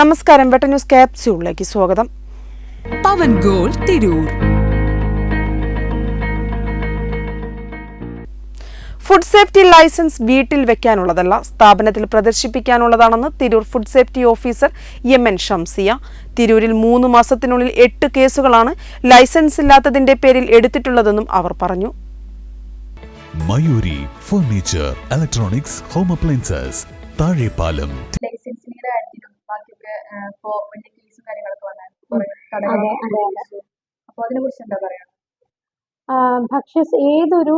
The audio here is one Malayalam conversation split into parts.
നമസ്കാരം. വെട്ട ന്യൂസ് ക്യാപ്സ്യൂളിലേക്ക് സ്വാഗതം. പവൻ ഗോൾ തിരൂർ. ഫുഡ് സേഫ്റ്റി ലൈസൻസ് വീട്ടിൽ വെക്കാനുള്ളതല്ല സ്ഥാപനത്തിൽ പ്രദർശിപ്പിക്കാനുള്ളതാണെന്ന് Tirur food safety officer M N Shamsiya. തിരൂരിൽ മൂന്ന് മാസത്തിനുള്ളിൽ എട്ട് കേസുകളാണ് ലൈസൻസ് ഇല്ലാത്തതിന്റെ പേരിൽ എടുത്തിട്ടുള്ളതെന്നും അവർ പറഞ്ഞു. Mayuri furniture electronics home appliances Thazhepalam. ലൈസൻസിന്റെ കാര്യത്തിലും ബാക്കിയൊക്കെ ആ, ഇപ്പോ വലിയ കേസും കാര്യങ്ങളൊക്കെ വന്നായിരുന്നു കുറെ കടകൾ അതെ, അതെ, അതെ. അപ്പൊ അതിനെ കുറിച്ച് എന്താ പറയാ? ഭക്ഷ്യ ഏതൊരു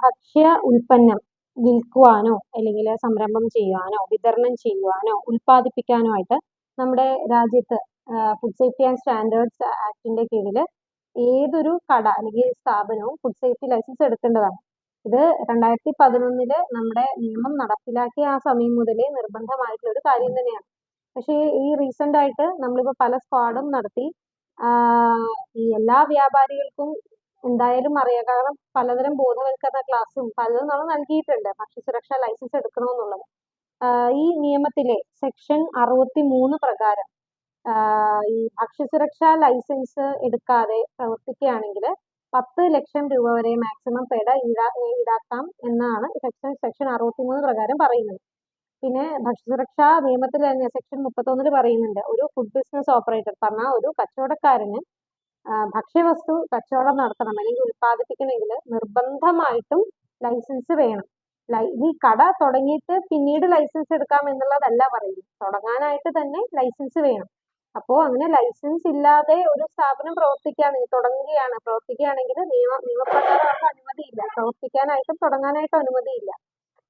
ഭക്ഷ്യ ഉൽപ്പന്നം വിൽക്കുവാനോ അല്ലെങ്കിൽ സംരംഭം ചെയ്യുവാനോ വിതരണം ചെയ്യുവാനോ ഉൽപ്പാദിപ്പിക്കാനോ ആയിട്ട് നമ്മുടെ രാജ്യത്ത് ഫുഡ് സേഫ്റ്റി ആൻഡ് സ്റ്റാൻഡേർഡ്സ് ആക്ടിന്റെ കീഴിൽ ഏതൊരു കട അല്ലെങ്കിൽ സ്ഥാപനവും ഫുഡ് സേഫ്റ്റി ലൈസൻസ് എടുക്കേണ്ടതാണ്. ഇത് രണ്ടായിരത്തി പതിനൊന്നിൽ നമ്മുടെ നിയമം നടപ്പിലാക്കിയ ആ സമയം മുതലേ നിർബന്ധമായിട്ടുള്ള ഒരു കാര്യം തന്നെയാണ്. പക്ഷേ ഈ റീസെന്റ് ആയിട്ട് നമ്മളിപ്പോൾ പല സ്ക്വാഡും നടത്തി ഈ എല്ലാ വ്യാപാരികൾക്കും എന്തായാലും അറിയാം. കാരണം പലതരം ബോധവൽക്കരണ ക്ലാസ്സും പലതും നമ്മൾ നൽകിയിട്ടുണ്ട് ഭക്ഷ്യസുരക്ഷാ ലൈസൻസ് എടുക്കണമെന്നുള്ളത്. ഈ നിയമത്തിലെ സെക്ഷൻ അറുപത്തി മൂന്ന് പ്രകാരം ഈ ഭക്ഷ്യസുരക്ഷാ ലൈസൻസ് എടുക്കാതെ പ്രവർത്തിക്കുകയാണെങ്കിൽ പത്ത് ലക്ഷം രൂപ വരെ മാക്സിമം പിഴ ഈടാ ഈടാക്കാം എന്നാണ് സെക്ഷൻ സെക്ഷൻ അറുപത്തി മൂന്ന് പ്രകാരം പറയുന്നത്. പിന്നെ ഭക്ഷ്യസുരക്ഷാ നിയമത്തിൽ തന്നെ സെക്ഷൻ മുപ്പത്തൊന്നിൽ പറയുന്നുണ്ട് ഒരു ഫുഡ് ബിസിനസ് ഓപ്പറേറ്റർ പറഞ്ഞാൽ ഒരു കച്ചവടക്കാരന് ഭക്ഷ്യവസ്തു കച്ചവടം നടത്തണം അല്ലെങ്കിൽ ഉൽപ്പാദിപ്പിക്കണമെങ്കിൽ നിർബന്ധമായിട്ടും ലൈസൻസ് വേണം. ഈ കട തുടങ്ങിയിട്ട് പിന്നീട് ലൈസൻസ് എടുക്കാം എന്നുള്ളതല്ല പറയുന്നത്. തുടങ്ങാനായിട്ട് തന്നെ ലൈസൻസ് വേണം. അപ്പോൾ അങ്ങനെ ലൈസൻസ് ഇല്ലാതെ ഒരു സ്ഥാപനം പ്രവർത്തിക്കുകയാണെങ്കിൽ തുടങ്ങുകയാണ്. പ്രവർത്തിക്കുകയാണെങ്കിൽ നിയമ നിയമപ്രകാരം അവർക്ക് അനുമതിയില്ല. പ്രവർത്തിക്കാനായിട്ടും തുടങ്ങാനായിട്ടും അനുമതിയില്ല.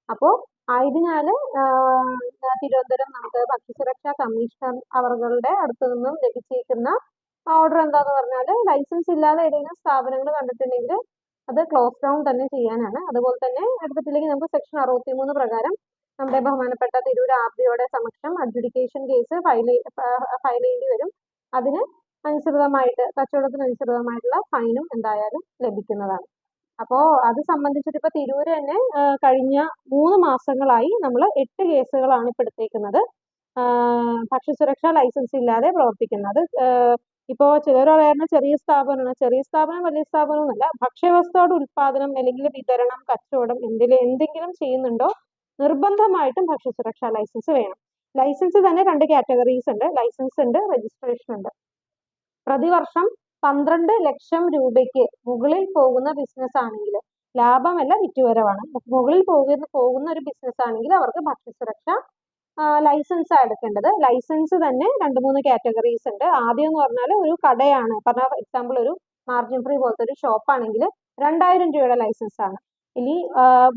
അപ്പോ ആയതിനാൽ തിരുവനന്തപുരം നമുക്ക് ഭക്ഷ്യസുരക്ഷാ കമ്മീഷണർ അവരുടെ അടുത്തു നിന്നും ലഭിച്ചിരിക്കുന്ന ഓർഡർ എന്താന്ന് പറഞ്ഞാൽ ലൈസൻസ് ഇല്ലാതെ ഏതെങ്കിലും സ്ഥാപനങ്ങൾ കണ്ടിട്ടുണ്ടെങ്കിൽ അത് ക്ലോസ് ഡൗൺ തന്നെ ചെയ്യാനാണ്. അതുപോലെ തന്നെ എടുത്തിട്ടില്ലെങ്കിൽ നമുക്ക് സെക്ഷൻ അറുപത്തി മൂന്ന് പ്രകാരം നമ്മുടെ ബഹുമാനപ്പെട്ട തിരൂർ ആർ ഡിയുടെ സമക്ഷം അഡ്ജുഡിക്കേഷൻ കേസ് ഫയൽ ഫയൽ ചെയ്യേണ്ടി വരും. അതിന് അനുസൃതമായിട്ട് കച്ചവടത്തിന് അനുസൃതമായിട്ടുള്ള ഫൈനും എന്തായാലും ലഭിക്കുന്നതാണ്. അപ്പോൾ അത് സംബന്ധിച്ചിട്ട് ഇപ്പോൾ തിരൂര് തന്നെ കഴിഞ്ഞ മൂന്ന് മാസങ്ങളായി നമ്മൾ എട്ട് കേസുകളാണ് ഇപ്പോൾ എടുത്തേക്കുന്നത്. ഭക്ഷ്യസുരക്ഷാ ലൈസൻസ് ഇല്ലാതെ പ്രവർത്തിക്കുന്നത്. ഇപ്പോ ചിലർ പറയുന്ന ചെറിയ സ്ഥാപനമാണ്. ചെറിയ സ്ഥാപനം വലിയ സ്ഥാപനം എന്നല്ല ഭക്ഷ്യവസ്തുവുടെ ഉൽപാദനം അല്ലെങ്കിൽ വിതരണം കച്ചവടം എന്തിൽ എന്തെങ്കിലും ചെയ്യുന്നുണ്ടോ നിർബന്ധമായിട്ടും ഭക്ഷ്യസുരക്ഷാ ലൈസൻസ് വേണം. ലൈസൻസ് തന്നെ രണ്ട് കാറ്റഗറീസ് ഉണ്ട്. ലൈസൻസ് ഉണ്ട് രജിസ്ട്രേഷൻ ഉണ്ട്. പ്രതിവർഷം പന്ത്രണ്ട് ലക്ഷം രൂപയ്ക്ക് മുകളിൽ പോകുന്ന ബിസിനസ് ആണെങ്കിൽ ലാഭമല്ല വിറ്റുവരവാണ്. മുകളിൽ പോകുന്ന പോകുന്ന ഒരു ബിസിനസ് ആണെങ്കിൽ അവർക്ക് ഭക്ഷ്യസുരക്ഷ ലൈസൻസ് എടുക്കേണ്ടത്. ലൈസൻസ് തന്നെ രണ്ട് മൂന്ന് കാറ്റഗറീസ് ഉണ്ട്. ആദ്യം എന്ന് പറഞ്ഞാൽ ഒരു കടയാണ്. പറഞ്ഞ എക്സാമ്പിൾ ഒരു മാർജിൻ ഫ്രീ പോലത്തെ ഒരു ഷോപ്പ് ആണെങ്കിൽ രണ്ടായിരം രൂപയുടെ ലൈസൻസ് ആണ്. ഇനി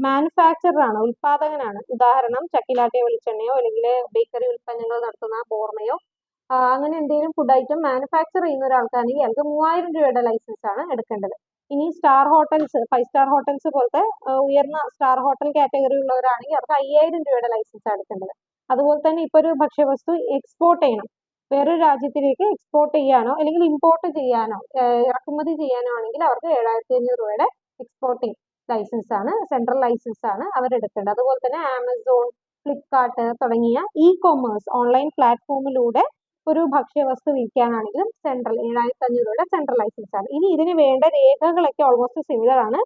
മാനുഫാക്ചറാണ് ഉൽപാദകനാണ്. ഉദാഹരണം ചക്കിലാട്ടിയ വെളിച്ചെണ്ണയോ അല്ലെങ്കിൽ ബേക്കറി ഉൽപ്പന്നങ്ങൾ നടത്തുന്ന ബോർമയോ അങ്ങനെ എന്തെങ്കിലും ഫുഡ് ഐറ്റം മാനുഫാക്ചർ ചെയ്യുന്ന ഒരാൾക്കാണെങ്കിൽ അയാൾക്ക് മൂവായിരം രൂപയുടെ ലൈസൻസ് ആണ് എടുക്കേണ്ടത്. ഇനി star hotels five star hotels പോലത്തെ ഉയർന്ന സ്റ്റാർ ഹോട്ടൽ കാറ്റഗറി ഉള്ളവരാണെങ്കിൽ അവർക്ക് അയ്യായിരം രൂപയുടെ ലൈസൻസ് ആണ് എടുക്കേണ്ടത്. അതുപോലെ തന്നെ ഇപ്പൊ ഒരു ഭക്ഷ്യവസ്തു എക്സ്പോർട്ട് ചെയ്യണം. വേറൊരു രാജ്യത്തിലേക്ക് എക്സ്പോർട്ട് ചെയ്യാനോ അല്ലെങ്കിൽ ഇമ്പോർട്ട് ചെയ്യാനോ ഇറക്കുമതി ചെയ്യാനോ ആണെങ്കിൽ അവർക്ക് ഏഴായിരത്തി അഞ്ഞൂറ് രൂപയുടെ എക്സ്പോർട്ടിംഗ് ലൈസൻസ് ആണ് സെൻട്രൽ ലൈസൻസ് ആണ് അവർ അവരെടുക്കേണ്ടത് അതുപോലെ തന്നെ ആമസോൺ ഫ്ലിപ്കാർട്ട് തുടങ്ങിയ ഇ കൊമേഴ്സ് ഓൺലൈൻ പ്ലാറ്റ്ഫോമിലൂടെ ഒരു ഭക്ഷ്യവസ്തു വിൽക്കാനാണെങ്കിലും സെൻട്രൽ ഏഴായിരത്തി അഞ്ഞൂറ് രൂപയുടെ സെൻട്രൽ ലൈസൻസ് ആണ് ഇനി ഇതിന് വേണ്ട രേഖകളൊക്കെ ഓൾമോസ്റ്റ് സിമിലർ ആണ്.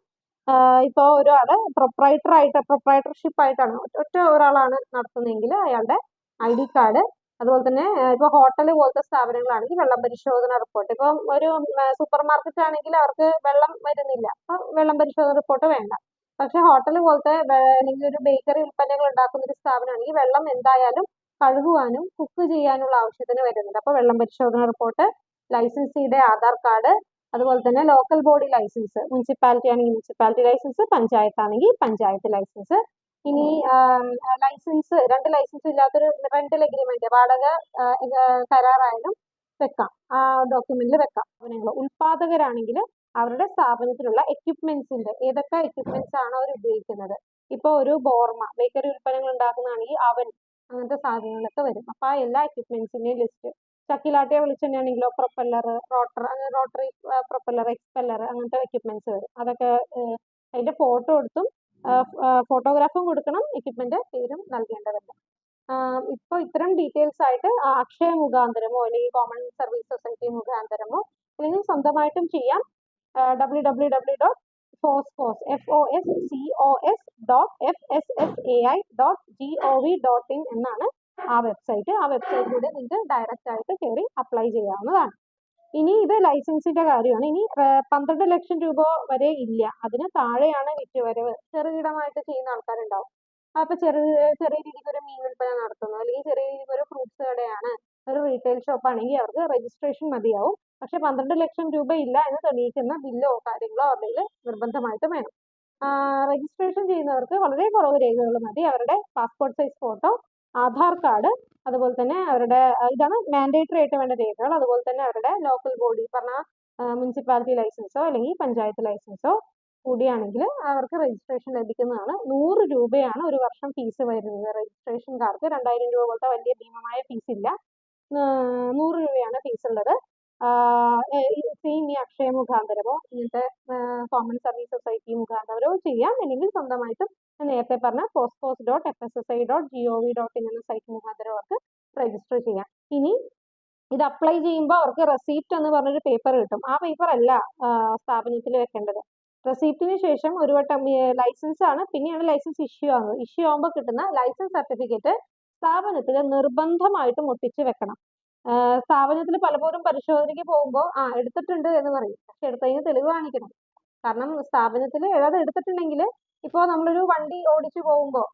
ഇപ്പോൾ ഒരാൾ പ്രൊപ്രൈറ്റർ ആയിട്ട് പ്രൊപ്രൈറ്റർഷിപ്പ് ആയിട്ടാണ് ഒറ്റ ഒരാളാണ് നടത്തുന്നതെങ്കിൽ അയാളുടെ ഐ ഡി കാർഡ് അതുപോലെ തന്നെ ഇപ്പോൾ ഹോട്ടൽ പോലത്തെ സ്ഥാപനങ്ങളാണെങ്കിൽ വെള്ളം പരിശോധന റിപ്പോർട്ട്. ഇപ്പം ഒരു സൂപ്പർ മാർക്കറ്റ് ആണെങ്കിൽ അവർക്ക് വെള്ളം വരുന്നില്ല. അപ്പം വെള്ളം പരിശോധന റിപ്പോർട്ട് വേണ്ട. പക്ഷെ ഹോട്ടൽ പോലത്തെ അല്ലെങ്കിൽ ഒരു ബേക്കറി ഉൽപ്പന്നങ്ങൾ ഉണ്ടാക്കുന്ന ഒരു സ്ഥാപനമാണെങ്കിൽ വെള്ളം എന്തായാലും കഴുകുവാനും കുക്ക് ചെയ്യാനുള്ള ആവശ്യത്തിന് വരുന്നുണ്ട്. അപ്പോൾ വെള്ളം പരിശോധന റിപ്പോർട്ട് ലൈസൻസിയുടെ ആധാർ കാർഡ് അതുപോലെ തന്നെ ലോക്കൽ ബോഡി ലൈസൻസ് മുനിസിപ്പാലിറ്റി ആണെങ്കിൽ മുനിസിപ്പാലിറ്റി ലൈസൻസ് പഞ്ചായത്ത് ആണെങ്കിൽ പഞ്ചായത്ത് ലൈസൻസ് ഇനി ലൈസൻസ് രണ്ട് ലൈസൻസ് ഇല്ലാത്തൊരു റെന്റൽ എഗ്രിമെന്റ് വാടക കരാറായാലും വെക്കാം. ആ ഡോക്യുമെന്റിൽ വെക്കാം. ഉൽപാദകരാണെങ്കിൽ അവരുടെ സ്ഥാപനത്തിലുള്ള എക്യുപ്മെന്റ്സിന്റെ ഏതൊക്കെ എക്യുപ്മെന്റ്സ് ആണ് അവർ ഉപയോഗിക്കുന്നത്? ഇപ്പോൾ ഒരു ബോർമ ബേക്കറി ഉൽപ്പന്നങ്ങൾ ഉണ്ടാക്കുന്നതാണെങ്കിൽ അവൻ അങ്ങനത്തെ സാധനങ്ങളൊക്കെ വരും. അപ്പൊ ആ എല്ലാ എക്യുപ്മെന്റ്സിന്റെയും ലിസ്റ്റ് ചക്കിലാട്ടിയ വെളിച്ചെണ്ണയാണെങ്കിലോ പ്രൊപ്പല്ലർ റോട്ടർ അങ്ങനെ റോട്ടറി പ്രൊപ്പല്ലർ എക്സ്പെല്ലർ അങ്ങനത്തെ എക്യുപ്മെന്റ്സ് വരും. അതൊക്കെ അതിന്റെ ഫോട്ടോ എടുത്തും ഫോട്ടോഗ്രാഫും കൊടുക്കണം. എക്യുപ്മെന്റ് പേരും നൽകേണ്ടതുണ്ട്. ഇപ്പോൾ ഇത്തരം ഡീറ്റെയിൽസ് ആയിട്ട് അക്ഷയ മുഖാന്തരമോ അല്ലെങ്കിൽ കോമൺ സർവീസ് സൊസൈറ്റി മുഖാന്തരമോ അല്ലെങ്കിൽ സ്വന്തമായിട്ടും ചെയ്യാം. W W W dot foscos F O S C O S dot F S S A I dot G O V dot in എന്നാണ് ആ വെബ്സൈറ്റ് ആ വെബ്സൈറ്റിലൂടെ നിങ്ങൾക്ക് ഡയറക്റ്റ് ആയിട്ട് കയറി അപ്ലൈ ചെയ്യാവുന്നതാണ്. ഇനി ഇത് ലൈസൻസിന്റെ കാര്യമാണ്. ഇനി പന്ത്രണ്ട് ലക്ഷം രൂപ വരെ ഇല്ല. അതിന് താഴെയാണ് വിറ്റുവരവ്. ചെറുകിടമായിട്ട് ചെയ്യുന്ന ആൾക്കാരുണ്ടാവും. അപ്പൊ ചെറു ചെറിയ രീതിക്ക് ഒരു മീൻ വിൽപ്പന നടത്തുന്നു. അല്ലെങ്കിൽ ചെറിയ രീതിക്ക് ഒരു ഫ്രൂട്ട്സ് കടയാണ്. ഒരു റീറ്റെയിൽ ഷോപ്പ് ആണെങ്കിൽ അവർക്ക് രജിസ്ട്രേഷൻ മതിയാവും. പക്ഷെ പന്ത്രണ്ട് ലക്ഷം രൂപ ഇല്ല എന്ന് തെളിയിക്കുന്ന ബില്ലോ കാര്യങ്ങളോ അവരുടെ നിർബന്ധമായിട്ടും വേണം. രജിസ്ട്രേഷൻ ചെയ്യുന്നവർക്ക് വളരെ കുറവ് രേഖകൾ മതി. അവരുടെ passport size photo Aadhaar card അതുപോലെ തന്നെ അവരുടെ ഇതാണ് മാൻഡേറ്ററി ആയിട്ട് വേണ്ട രേഖകൾ. അതുപോലെ തന്നെ അവരുടെ ലോക്കൽ ബോഡി പറഞ്ഞ മുനിസിപ്പാലിറ്റി ലൈസൻസോ അല്ലെങ്കിൽ പഞ്ചായത്ത് ലൈസൻസോ കൂടിയാണെങ്കിൽ അവർക്ക് രജിസ്ട്രേഷൻ ലഭിക്കുന്നതാണ്. നൂറ് രൂപയാണ് ഒരു വർഷം ഫീസ് വരുന്നത്. രജിസ്ട്രേഷൻ കാർക്ക് രണ്ടായിരം രൂപ പോലത്തെ വലിയ ഭീമമായ ഫീസ് ഇല്ല. നൂറ് രൂപയാണ് ഫീസ് ഉള്ളത്. സെയിം ഈ അക്ഷയ മുഖാന്തരമോ ഇങ്ങനത്തെ കോമൺ സർവീസ് സൊസൈറ്റി മുഖാന്തരമോ ചെയ്യാം. അല്ലെങ്കിൽ സ്വന്തമായിട്ടും നേരത്തെ പറഞ്ഞ post dot F S S I dot G O V dot in എന്ന സൈറ്റ് മുഖാന്തരം അവർക്ക് രജിസ്റ്റർ ചെയ്യാം. ഇനി ഇത് അപ്ലൈ ചെയ്യുമ്പോൾ അവർക്ക് റെസീപ്റ്റ് എന്ന് പറഞ്ഞൊരു പേപ്പർ കിട്ടും. ആ പേപ്പർ അല്ല സ്ഥാപനത്തിൽ വെക്കേണ്ടത്. റെസീപ്റ്റിന് ശേഷം ഒരു വട്ടം ലൈസൻസ് ആണ്. പിന്നെയാണ് ലൈസൻസ് ഇഷ്യൂ ആകുന്നത് ഇഷ്യൂ ആകുമ്പോൾ കിട്ടുന്ന ലൈസൻസ് സർട്ടിഫിക്കറ്റ് സ്ഥാപനത്തിൽ നിർബന്ധമായിട്ടും ഒട്ടിച്ച് വെക്കണം. സ്ഥാപനത്തിൽ പലപ്പോഴും പരിശോധനയ്ക്ക് പോകുമ്പോൾ ആ എടുത്തിട്ടുണ്ട് എന്ന് പറയും. പക്ഷെ എടുത്തതിന് തെളിവ് കാണിക്കണം. കാരണം സ്ഥാപനത്തിൽ ഏതാ എടുത്തിട്ടുണ്ടെങ്കിൽ ഇപ്പോൾ നമ്മളൊരു വണ്ടി ഓടിച്ചു പോകുമ്പോൾ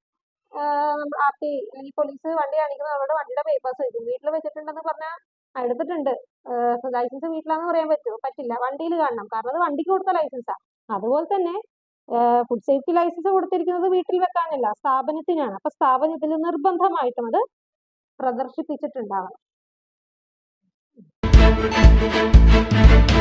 ആർ ടി അല്ലെങ്കിൽ പോലീസ് വണ്ടി കാണിക്കുന്നത് അവരുടെ വണ്ടിയുടെ പേപ്പേഴ്സ് ചോദിക്കും വീട്ടിൽ വെച്ചിട്ടുണ്ടെന്ന് പറഞ്ഞാൽ എടുത്തിട്ടുണ്ട്. ലൈസൻസ് വീട്ടിലാന്ന് പറയാൻ പറ്റുമോ പറ്റില്ല. വണ്ടിയിൽ കാണണം. കാരണം അത് വണ്ടിക്ക് കൊടുത്ത ലൈസൻസാ. അതുപോലെ തന്നെ ഫുഡ് സേഫ്റ്റി ലൈസൻസ് കൊടുത്തിരിക്കുന്നത് വീട്ടിൽ വെക്കാനല്ല സ്ഥാപനത്തിനാണ്. അപ്പൊ സ്ഥാപനത്തിൽ നിർബന്ധമായിട്ടും അത് പ്രദർശിപ്പിച്ചിട്ടുണ്ടാവണം. thank you